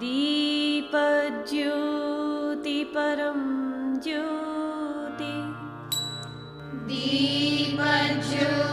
दीपज्योतिपरं ज्योति। दीपज्योति।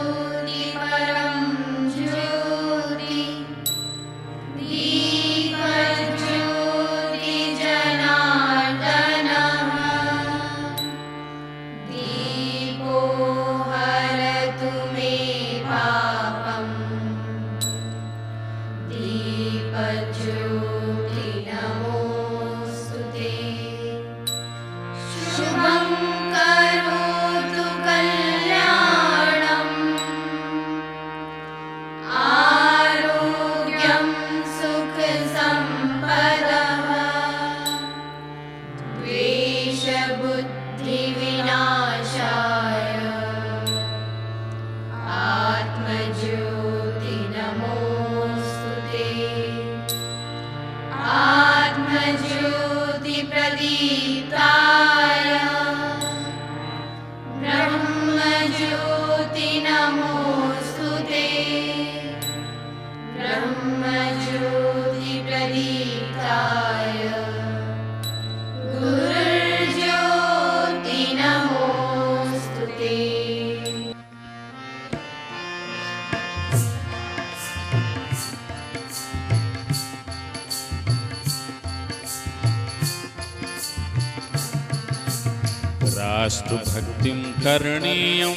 राष्ट्रभक्तिं करणीयं।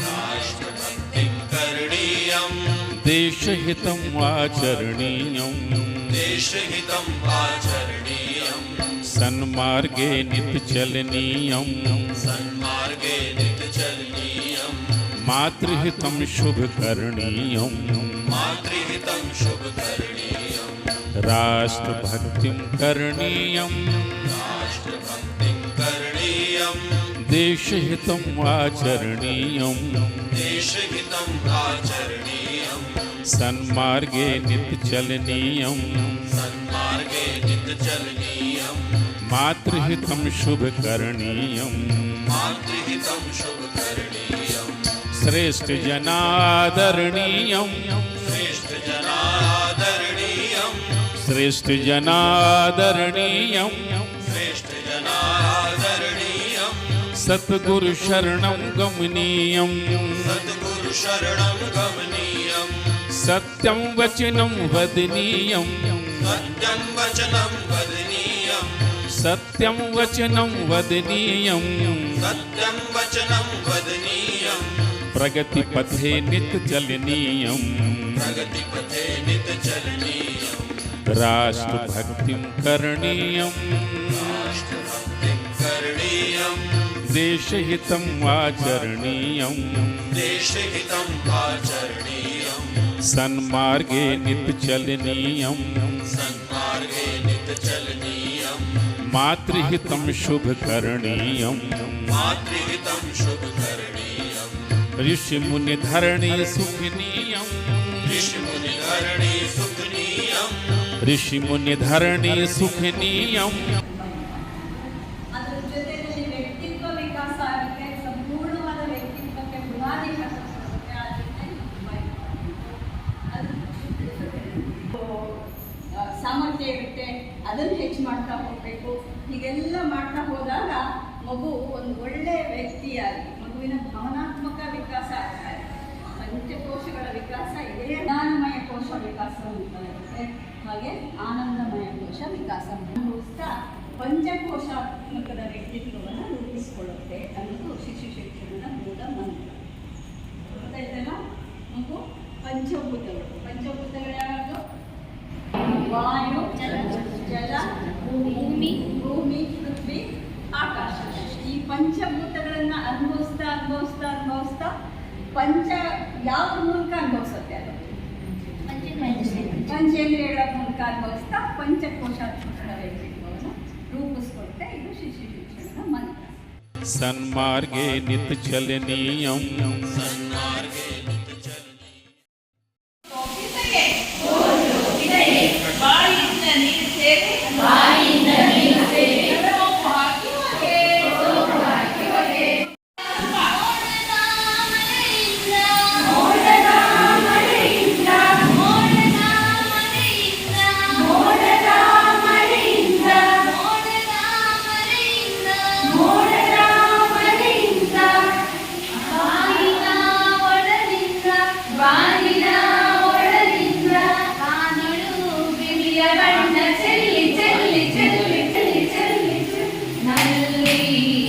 राष्ट्रभक्तिं करणीयं देशहितम् आचरणीयं। देशहितम् आचरणीयं सन्मार्गे नित्यचलनीयं। सन्मार्गे नित्यचलनीयं मातृहितं शुभकरणीयं। मातृहितं शुभकरणीयं राष्ट्रभक्तिं करणीयं राष्ट्रभक्तिं करणीयं। देशहितम् आचरणीयं देशहितम् आचरणीयं सन्मार्गे नित्यचलनीयं सन्मार्गे नित्यचलनीयं मातृहितं शुभकरणीयं मातृहितं शुभकरणीयं श्रेष्ठजनादरणीयं श्रेष्ठजनादरणीयं श्रेष्ठजनादरणीयं श्रेष्ठजनादरणीयं सद्गुरुशरणं गमनीयं सद्गुरुशरणं गमनीयं सत्यं वचनं वदनीयं सत्यं वचनं वदनीयं सत्यं वचनं वदनीयं सत्यं वचनं वदनीयं प्रगतिपथे नित्यचलनीयं प्रगतिपथे नित्यचलनीयं राष्ट्रभक्तिं करणीयं देशहितम् आचरणीयं। देशहितम् आचरणीयं। सन्मार्गे नित्यचलनीयं। सन्मार्गे नित्यचलनीयं। मातृहितं शुभकरणीयं। मातृहितं शुभकरणीयं। ऋषिमुनिधरणी सुखनीयं। ऋषिमुनिधरणी सुखनीयं। ऋषिमुनिधरणी सुखनीयं। ವ್ಯಕ್ತಿಯಾಗಿ ಮಗುವಿನ ಭಾವನಾತ್ಮಕ ವಿಕಾಸ ಆಗ್ತಾ ಪಂಚಕೋಶಗಳ ವಿಕಾಸ ಇದೆ. ಜ್ಞಾನಮಯ ಕೋಶ ವಿಕಾಸ ಅಂತ ಇರುತ್ತೆ ಹಾಗೆ ಆನಂದಮಯ ಕೋಶ ವಿಕಾಸ ಅನುಭವಿಸ್ತಾ ಪಂಚಕೋಶಾತ್ಮಕದ ವ್ಯಕ್ತಿತ್ವವನ್ನು ರೂಪಿಸಿಕೊಳ್ಳುತ್ತೆ ಅನ್ನೋದು ಶಿಶು ಶಿಕ್ಷಣದ ಮೂಲ ಮಂತ್ರ. ಗೊತ್ತಾಯ್ತಲ್ಲ ಮಗು ಪಂಚಭೂತಗಳು. ಪಂಚಭೂತಗಳು ವಾಯು, ಜಲ ಭೂಮಿ ಭೂಮಿ, ಪೃಥ್ವಿ, ಆಕಾಶ. ಈ ಪಂಚಭೂತಗಳನ್ನ ಅನುಭವಿಸ್ತಾ ಅನುಭವಿಸ್ತಾ ಪಂಚ ಯಾವ್ದ್ರ ಮೂಲಕ ಅನುಭವಿಸುತ್ತೆ ಅದು ಪಂಚೇಂದ್ರಿಯಗಳ ಮೂಲಕ ಅನುಭವಿಸ್ತಾ ಪಂಚಕೋಶಾತ್ಮಕ ವ್ಯಕ್ತಿತ್ವವನ್ನು ರೂಪಿಸ್ಕೊಳ್ತಾ ಇದು ಶಿಶು ಶಿಕ್ಷಣದ ಮಂತ್ರ ಸನ್ಮಾರ್ಗೇ ನಿತ್ಯ ಚಲನೀಯಂ ಸನ್ಮಾರ್ಗ believe.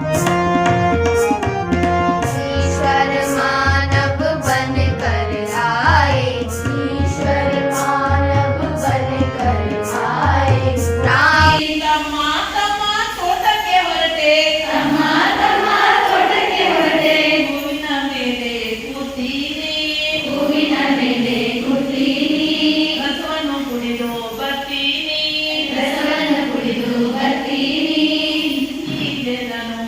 Música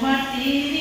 martírio.